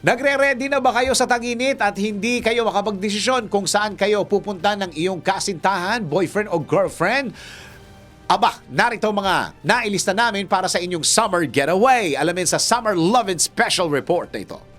Nagre-ready na ba kayo sa taginit at hindi kayo makapagdesisyon kung saan kayo pupunta ng iyong kasintahan, boyfriend o girlfriend? Aba, narito mga nailista namin para sa inyong summer getaway. Alamin sa Summer Lovin' Special Report na ito.